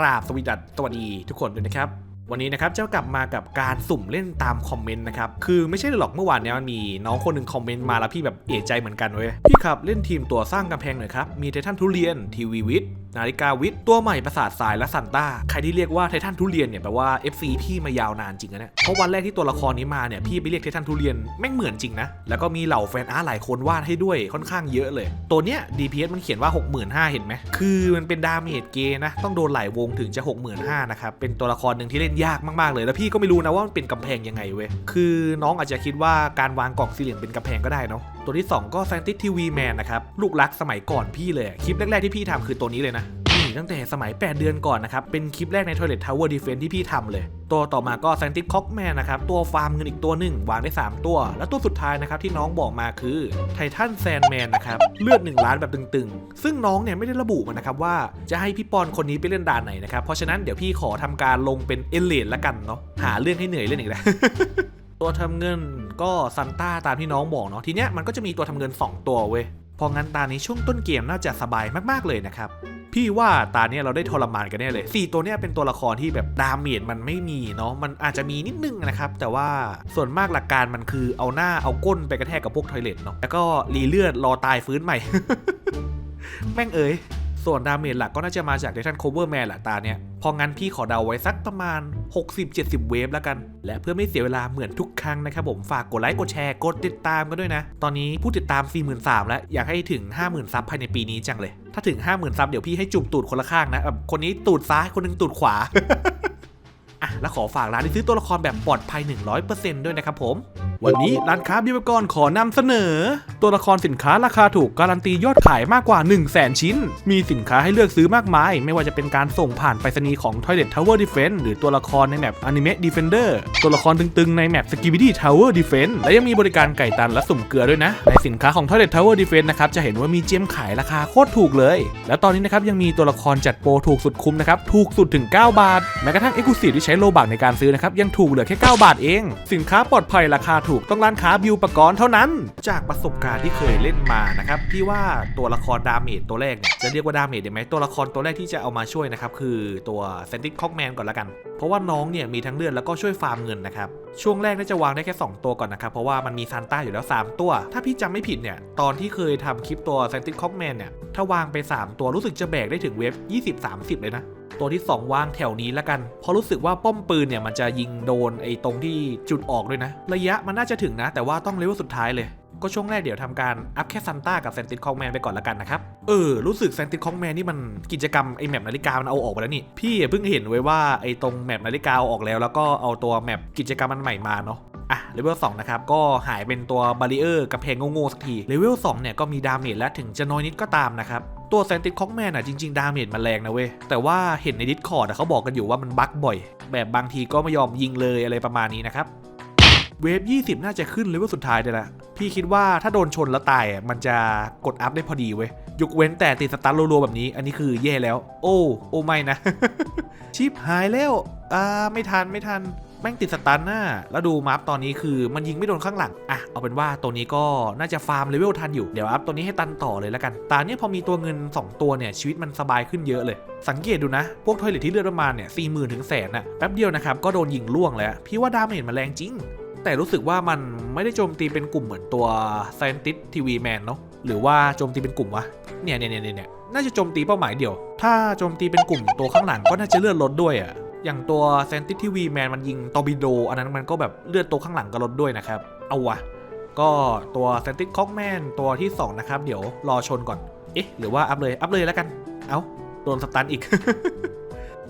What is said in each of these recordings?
ราบสวีดัสสวัสดีทุกคนด้วยนะครับ วันนี้นะครับเจ้ากลับมากับการสุ่มเล่นตามคอมเมนต์นะครับ คือไม่ใช่หรอกเมื่อวานเนี้ยมันมีน้องคนหนึ่งคอมเมนต์มาแล้วพี่แบบเอะใจเหมือนกันเว้ยพี่ครับเล่นทีมตัวสร้างกำแพงหน่อยครับ มีไททันทุเรียนทีวีวิทย์ นาฬิกาวิทย์ตัวใหม่ประสาทสายและซันต้า ใครที่เรียกว่าไททันทุเรียนเนี่ยแปลว่า FC พี่มายาวนานจริงนะเนี่ยเพราะวันแรกที่ตัวละครนี้มาเนี่ยพี่ไปเรียกไททันทุเรียนแม่งเหมือนจริงนะแล้วก็มีเหล่าแฟนอาร์ตหลายคนวาดให้ด้วยค่อนข้างเยอะเลย ตัวเนี้ย DPS มันเขียนว่า 65,000เห็นไหมคือมันเป็นดาเมจเกย์นะต้องโดนหลายวงถึงจะ 65,000นะครับเป็นตัวละครหนึ่งที่เล่นยากมากๆเลย แล้วพี่ก็ไม่รู้นะว่ามันเป็นกำแพงยังไงเว้ยคือน้องอาจจะคิดว่าการวางกล่องสี่เหลี่ยมเป็นกำแพงก็ได้เนาะ ตัวที่ 2 ก็ s c i e n t i s t TV Man นะครับ ลูกรักสมัยก่อนพี่เลย คลิปแรก ๆ ที่พี่ทำคือตัวนี้เลยนะนี่ตั้งแต่สมัย 8 เดือนก่อนนะครับ เป็นคลิปแรกใน Toilet Tower Defense ที่พี่ทำเลย ตัวต่อมาก็ s c i e n t i s t Cockman นะครับ ตัวฟาร์มเงินอีกตัวหนึ่งวางได้ 3 ตัว และตัวสุดท้ายนะครับที่น้องบอกมาคือ Titan Sandman นะครับเลือด1ล้านแบบตึงๆ ซึ่งน้องเนี่ยไม่ได้ระบุมานะครับว่าจะให้พี่ปอนคนนี้ไปเล่นด่านไหนนะครับเพราะฉะนั้นเดี๋ยวพี่ขอทำการลงเป็นเอเลนละกันเนาะหาเรื่องให้เหนื่อยเล่นอีกแล้วตัวทำเงิน ก็ซันต้าตามที่น้องบอกเนาะทีเนี้ยมันก็จะมีตัวทำเงิน 2 ตัวเว้ยพองั้นตานี้ช่วงต้นเกมน่าจะสบายมากๆเลยนะครับพี่ว่าตาเนี้ยเราได้ทรมานกันแน่เลย 4 ตัวเนี้ยเป็นตัวละครที่แบบดาเมจมันไม่มีเนาะมันอาจจะมีนิดนึงนะครับ แต่ว่าส่วนมากหลักการมันคือเอาหน้าเอาก้นไปกระแทกกับพวกทอยเลทเนาะแล้วก็รีเลือดรอตายฟื้นใหม่ แม่งเอ๋ย ส่วนดาเมจหลักก็น่าจะมาจากเดทันโคเวอร์แมนแหละตาเนี้ยพองั้นพี่ขอเดาไว้สักประมาณ 60-70 เวฟแล้วกัน และเพื่อไม่เสียเวลาเหมือนทุกครั้งนะครับผมฝากกดไลค์กดแชร์กดติดตามกันด้วยนะ ตอนนี้ผู้ติดตาม 43,000 แล้ว อยากให้ถึง 50,000 ซับภายในปีนี้จังเลย ถ้าถึง 50,000 ซับเดี๋ยวพี่ให้จุ่มตูดคนละข้างนะแบบคนนี้ตูดซ้ายคนหนึงตูดขวาอะแล้วขอฝากร้านที่ซื้อตัวละครแบบปลอดภัย 100%ด้วยนะครับผมวันนี้ร้านค้าบิวกรขอนำเสนอ ตัวละครสินค้าราคาถูกการันตียอดขายมากกว่า 1 0 0 0 0แสนชิ้น มีสินค้าให้เลือกซื้อมากมาย ไม่ว่าจะเป็นการส่งผ่านไปรษณีย์ของ Toilet Tower Defense หรือตัวละครในแมป Anime Defender ตัวละครตึงๆในแมป Skibidi Tower Defense และยังมีบริการไก่ตันและสุ่มเกลือด้วยนะ ในสินค้าของ Toilet Tower Defense นะครับจะเห็นว่ามีเจมขายราคาโคตรถูกเลย แล้วตอนนี้นะครับยังมีตัวละครจัดโปรถูกสุดคุ้มนะครับถูกสุดถึง 9 บาทแม้กระทั่ง Exclusive ที่ใช้โลบักในการซื้อนะครับยังถูกเหลือแค่ 9 บาทเอง สินค้าปลอดภัยราคาถูกต้องร้านค้าบิวปกรณ์เท่านั้น จากประสบการณ์ที่เคยเล่นมานะครับพี่ว่าตัวละครดาเมจตัวแรกเนี่ยจะเรียกว่าดาเมจได้ไหมตัวละครตัวแรกที่จะเอามาช่วยนะครับคือตัวเซนติ c คอกแมนก่อนละกัน เพราะว่าน้องเนี่ยมีทั้งเลือดแล้วก็ช่วยฟาร์มเงินนะครับช่วงแรกน่าจะวางได้แค่ 2 ตัวก่อนนะครับ เพราะว่ามันมีซานต้าอยู่แล้ว 3 ตัว ถ้าพี่จำไม่ผิดเนี่ย ตอนที่เคยทำคลิปตัวเซนติ c คอกแมนเนี่ย ถ้าวางไป 3 ตัวรู้สึกจะแบกได้ถึงเวฟ20-30 เลยนะ ตัวที่ 2 วางแถวนี้และกันเพราะรู้สึกว่าป้อมปืนเนี่ยมันจะยิงโดนไอ้ตรงที่จุดออกด้วยนะ ระยะมันน่าจะถึงนะ แต่ว่าต้องเลเวลสุดท้ายเลยก็ช่วงแรกเดี๋ยวทำการอัพแค่ซันต้ากับเซนติ c คองแมนไปก่อนละกันนะครับ เออ รู้สึกเซนติ c คองแมนนี่มันกิจกรรมไอแมปนาฬิกามันเอาออกไปแล้วนี่ พี่เพิ่งเห็นไว้ว่าไอตรงแมปนาฬิกาเอาออกแล้ว แล้วก็เอาตัวแมปกิจกรรมมันใหม่มาเนาะ เลเวล2นะครับก็หายเป็นตัวบาริเออร์กับเพลงโง่ๆสักทีเลเวล2เนี่ยก็มีดาเมจและถึงจะน้อยนิดก็ตามนะครับตัวแซนติ c คอกแมนอะจริงๆ ดาเมจมันแรงนะเว้ย แต่ว่าเห็นในดิสคอร์ดเขาบอกกันอยู่ว่ามันบั๊กบ่อย แบบบางทีก็ไม่ยอมยิงเลยอะไรประมาณนี้นะครับ เวฟ 20 น่าจะขึ้นเลเวลสุดท้ายได้ละพี่คิดว่าถ้าโดนชนแล้วตายมันจะกดอัพได้พอดีเว้ยยกเว้นแต่ติดสตาร์รัวๆแบบนี้อันนี้คือแย่แล้ว โอ้ โอ้ไม่นะ ชิปหายแล้ว อ่าไม่ทันไม่ทัน แม่งติดสตันน่ะแล้วดูมาร์ปตอนนี้คือมันยิงไม่โดนข้างหลัง อะ เอาเป็นว่าตัวนี้ก็น่าจะฟาร์มเลเวลทันอยู่ เดี๋ยวอัพตัวนี้ให้ตันต่อเลยแล้วกัน ตาเนี้ยพอมีตัวเงิน 2 ตัวเนี่ย ชีวิตมันสบายขึ้นเยอะเลย สังเกตดูนะ พวกทอยเลทที่เลือดประมาณเนี่ยสี่หมื่นถึงแสนน่ะ แป๊บเดียวนะครับ ก็โดนยิงล่วงแล้ว พี่ว่าดาเมจมันแรงจริง แต่รู้สึกว่ามันไม่ได้โจมตีเป็นกลุ่มเหมือนตัว Scientist TV Man เนาะ หรือว่าโจมตีเป็นกลุ่มวะ เนี่ยเนี่ยเนี่ยเนี่ยน่าจะโจมตีเป้าหมายเดียว ถ้าโจมตีเป็นกลุ่มตัวข้างหลังก็น่าจะเลือดลดด้วยอะ อย่างตัวเซนติทีวีแมนมันยิงตอบิโด อันนั้นมันก็แบบเลือดตัวข้างหลังก็ลดด้วยนะครับ เอาวะก็ตัวเซนติคอกแมนตัวที่ 2 นะครับ เดี๋ยวรอชนก่อน เอ๊ะ หรือว่าอัพเลย อัพเลยแล้วกัน เอาโดนสตันอีก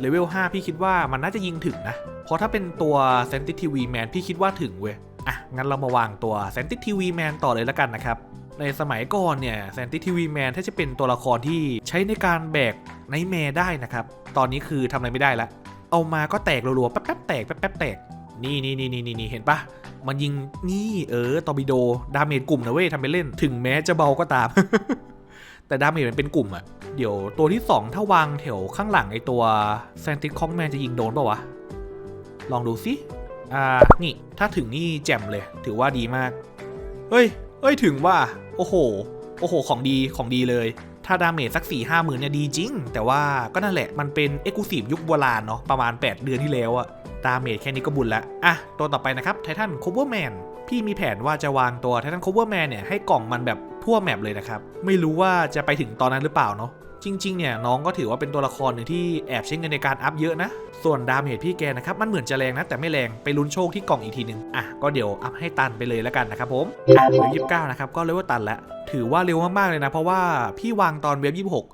เลเวล5พี่คิดว่ามันน่าจะยิงถึงนะ เพราะถ้าเป็นตัวเซนติทีวีแมนพี่คิดว่าถึงเว้ย อะ งั้นเรามาวางตัวเซนติทีวีแมนต่อเลยแล้วกันนะครับ ในสมัยก่อนเนี่ยแซนติทีวีแมนถ้าจะเป็นตัวละครที่ใช้ในการแบกไนแมร์ได้นะครับ ตอนนี้คือทำอะไรไม่ได้ละ เอามาก็แตกรัวๆแป๊บๆแตกแป๊บๆแตกนี่นี่นี่นี่นี่เห็นปะมันยิงนี่เออตอร์บิโดดาเมจกลุ่มนะเว้ยทำไปเล่น ถึงแม้จะเบาก็ตาม แต่ดาเมจมันเป็นกลุ่มอะเดี๋ยวตัวที่ 2 ถ้าวางแถวข้างหลังไอตัวแซนติคองแมนจะยิงโดนปล่าวะ ลองดูสิอ่านี่ถ้าถึงนี่แจ่มเลย ถือว่าดีมาก เฮ้ยเฮ้ยถึงว่า โอ้โห โอ้โห ของดีของดีเลย ถ้าดาเมจสัก4ี่ห้าหมื่นเนี่ยดีจริง แต่ว่าก็นั่นแหละมันเป็นเอ็กซ์คลูซีฟยุคโบราณเนาะประมาณ 8 เดือนที่แล้วอะดาเมจแค่นี้ก็บุญละอะตัวต่อไปนะครับไททันโคเวอร์แมนพี่มีแผนว่าจะวางตัวไททันโคเวอร์แมนเนี่ยให้กล่องมันแบบทั่วแมปเลยนะครับ ไม่รู้ว่าจะไปถึงตอนนั้นหรือเปล่าเนาะ จริงๆเนี่ยน้องก็ถือว่าเป็นตัวละครหนึ่งที่แอบใช้เงินในการอัพเยอะนะ ส่วนดาเมจพี่แกนะครับมันเหมือนจะแรงนะแต่ไม่แรงไปลุ้นโชคที่กล่องอีกทีหนึ่งอะก็เดี๋ยวอัพให้ตันไปเลยแล้วกันนะครับผมอะเวฟยี่สิบเก้านะครับก็เลเวลตันแล้วถือว่าเร็วมากๆเลยนะ เพราะว่าพี่วางตอนเวฟยี่สิบหก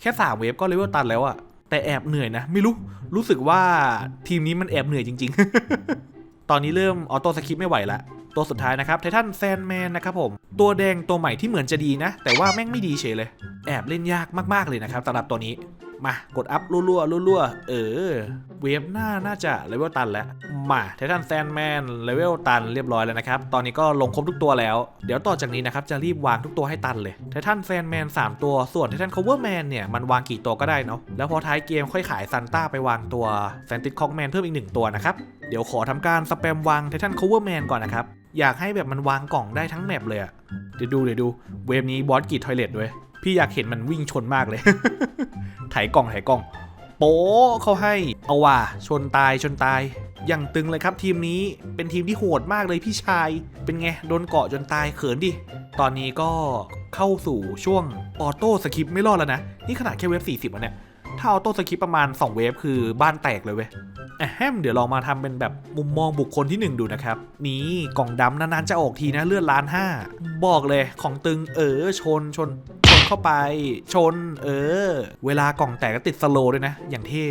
แค่สามเวฟก็เลเวลตันแล้วอะแต่แอบเหนื่อยนะไม่รู้รู้สึกว่าทีมนี้มันแอบเหนื่อยจริง ๆ ตอนนี้เริ่มออโต้สคริปไม่ไหวละ ตัวสุดท้ายนะครับไททันแซนแมนนะครับผมตัวแดงตัวใหม่ที่เหมือนจะดีนะ แต่ว่าแม่งไม่ดีเฉยเลย แอบเล่นยากมากๆเลยนะครับสำหรับตัวนี้มากดอัพรัวๆรัวๆเออ เวฟหน้าน่าจะเลเวลตันแล้ว มาไททันแซนแมนเลเวลตันเรียบร้อยแล้วนะครับ ตอนนี้ก็ลงครบทุกตัวแล้ว เดี๋ยวต่อจากนี้นะครับ จะรีบวางทุกตัวให้ตันเลยไททันแซนแมน3ตัว ส่วนไททันคอเวอร์แมนเนี่ย มันวางกี่ตัวก็ได้เนาะ แล้วพอท้ายเกมค่อยขายซันต้าไปวางตัวแซนติ c คอกแมนเพิ่มอีกหนึ่งตัวนะครับ เดี๋ยวขอทำการสแปมวางไททันคอเวอร์แมนก่อนนะครับ อยากให้แบบมันวางกล่องได้ทั้งแมปเลยอะเดี๋ยวดูเดี๋ยวดูเวฟนี้บอสกีดทอยเลทด้วยพี่อยากเห็นมันวิ่งชนมากเลยไถกล่องไถกล่อง โป๊เขาให้เอาว่ะชนตายชนตาย อย่างตึงเลยครับทีมนี้เป็นทีมที่โหดมากเลยพี่ชาย เป็นไง โดนเกาะจนตายเขินดิ ตอนนี้ก็เข้าสู่ช่วงออโต้สคริปไม่รอดแล้วนะ นี่ขนาดแค่เวฟ40อะเนี่ย ถ้าออโต้สคิปประมาณ 2 เวฟคือบ้านแตกเลยเว้ยแอะแฮมเดี๋ยวลองมาทำเป็นแบบมุมมองบุคคลที่ 1 ดูนะครับ นี่กล่องดำนานๆจะออกทีนะเลือดล้านห้าบอกเลยของตึงเออชนชนชนเข้าไป ชน เออ เวลากล่องแตกก็ติดสโลด้วยนะ อย่างเท่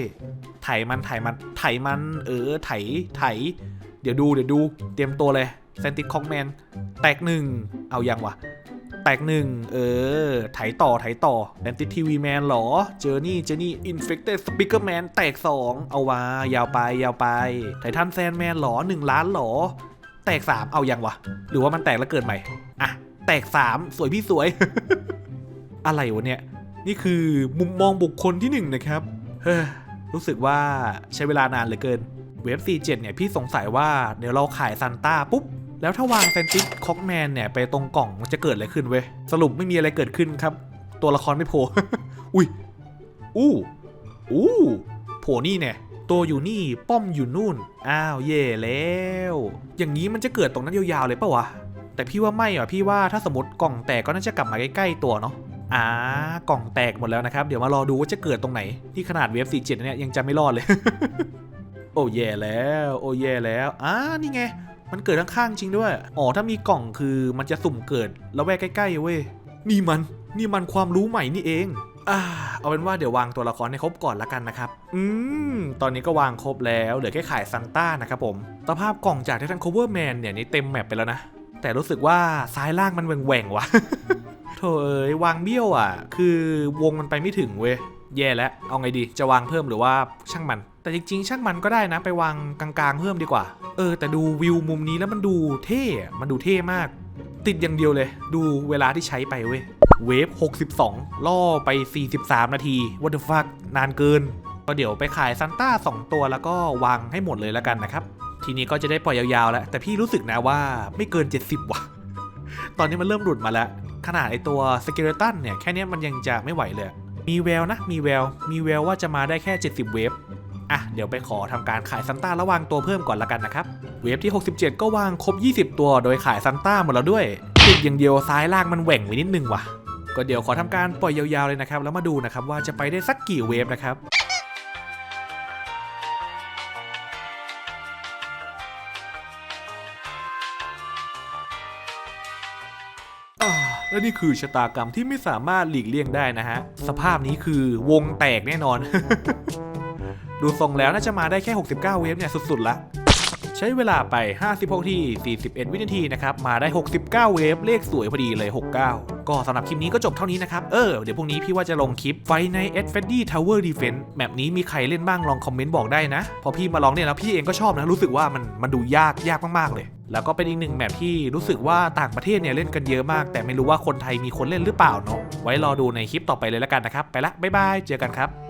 ไถมันไถมันไถมัน เออไถไถ เดี๋ยวดูเดี๋ยวดู เตรียมตัวเลยเซนติคองแมนแตกหนึ่งเอายังวะ แตกหนึ่งเออ ไถต่อไถต่อแอนติทีวีแมนหรอ เจอร์นี่เจอร์นี่อินเฟคเต็ดสปิเกอร์แมนแตกสองเอาวายาวไปยาวไป ไททันแซนแมนหรอหนึ่งล้านหรอ แตกสามเอายังวะ หรือว่ามันแตกแล้วเกิดใหม่ อะ แตกสามสวยพี่สวย อะไรวะเนี่ย นี่คือมุมมองบุคคลที่หนึ่งนะครับ เฮ้อรู้สึกว่าใช้เวลานานเหลือเกิน เวฟ47เนี่ยพี่สงสัยว่าเดี๋ยวเราขายซันต้าปุ๊บ แล้วถ้าวางเซนติสคอกแมนเนี่ยไปตรงกล่องมันจะเกิดอะไรขึ้นเว้ย สรุปไม่มีอะไรเกิดขึ้นครับ ตัวละครไม่โผล่ อุ้ย อู้ อู้โผล่นี่เนี่ยตัวอยู่นี่ป้อมอยู่นู่น อ้าวเย่แล้ว อย่างนี้มันจะเกิดตรงนั้นยาวๆเลยปะวะ แต่พี่ว่าไม่อะพี่ว่าถ้าสมมติกล่องแตกก็น่าจะกลับมาใกล้ๆตัวเนาะอ่ากล่องแตกหมดแล้วนะครับ เดี๋ยวมารอดูว่าจะเกิดตรงไหน ที่ขนาดเวฟ47เนี่ยยังจะไม่รอดเลย โอ้แย่แล้ว โอ้แย่แล้ว อ่านี่ไง มันเกิดข้างๆจริงด้วย อ๋อ ถ้ามีกล่องคือมันจะสุ่มเกิดแล้วแวกใกล้ๆเว้ย นี่มัน นี่มันความรู้ใหม่นี่เองอ่าเอาเป็นว่าเดี๋ยววางตัวละครให้ครบก่อนละกันนะครับ อืม ตอนนี้ก็วางครบแล้วเหลือแค่ขายซันต้านะครับผมสภาพกล่องจากที่ท่าน cover man เนี่ยนี่เต็มแมปไปแล้วนะ แต่รู้สึกว่าซ้ายล่างมันแหว่งๆว่ะโถเอ้ยวางเบี้ยวอะ คือวงมันไปไม่ถึงเว้ย แย่แล้วเอาไงดีจะวางเพิ่มหรือว่าช่างมัน แต่จริงๆ ช่างมันก็ได้นะไปวางกลางๆ เพิ่มดีกว่า เออ แต่ดูวิวมุมนี้แล้วมันดูเท่มันดูเท่มาก ติดอย่างเดียวเลย ดูเวลาที่ใช้ไปเว้ยเวฟ 62 ล่อไป 43 นาที what the fuck นานเกิน ก็เดี๋ยวไปขายซันต้า 2 ตัวแล้วก็วางให้หมดเลยแล้วกันนะครับ ทีนี้ก็จะได้ปล่อยยาวๆแล้ว แต่พี่รู้สึกนะว่าไม่เกิน 70 ว่ะ ตอนนี้มันเริ่มหลุดมาแล้ว ขนาดไอตัวสเกเลตันเนี่ย แค่นี้มันยังจะไม่ไหวเลย มีแววนะ มีแวว มีแววว่าจะมาได้แค่ 70 เวฟ อะ เดี๋ยวไปขอทำการขายซันต้าระวางตัวเพิ่มก่อนละกันนะครับ เวฟที่ 67 ก็วางครบ 20 ตัวโดยขายซันต้าหมดแล้วด้วย ติดอย่างเดียวซ้ายล่างมันแหว่งไว้นิดนึงว่ะ ก็เดี๋ยวขอทำการปล่อยยาวๆเลยนะครับ แล้วมาดูนะครับว่าจะไปได้สักกี่เวฟนะครับ และนี่คือชะตากรรมที่ไม่สามารถหลีกเลี่ยงได้นะฮะ สภาพนี้คือวงแตกแน่นอน ดูทรงแล้วน่าจะมาได้แค่ 69 เวฟเนี่ยสุดๆละใช้เวลาไป 56 ที่ 41 วินาทีนะครับ มาได้ 69 เวฟ เลขสวยพอดีเลย 69 ก็สำหรับคลิปนี้ก็จบเท่านี้นะครับ เออ เดี๋ยวพรุ่งนี้พี่ว่าจะลงคลิปไฟใน e d f e d d y Tower Defense แมปนี้มีใครเล่นบ้างลองคอมเมนต์บอกได้นะ พอพี่มาลองเนี่ยแล้วพี่เองก็ชอบนะ รู้สึกว่ามันมันดูยากยากมาก ๆ เลย แล้วก็เป็นอีกหนึ่งแมปที่รู้สึกว่าต่างประเทศเนี่ยเล่นกันเยอะมาก แต่ไม่รู้ว่าคนไทยมีคนเล่นหรือเปล่าเนาะไว้รอดูในคลิปต่อไปเลยแล้วกันนะครับ ไปละบ๊ายบายเจอกันครับ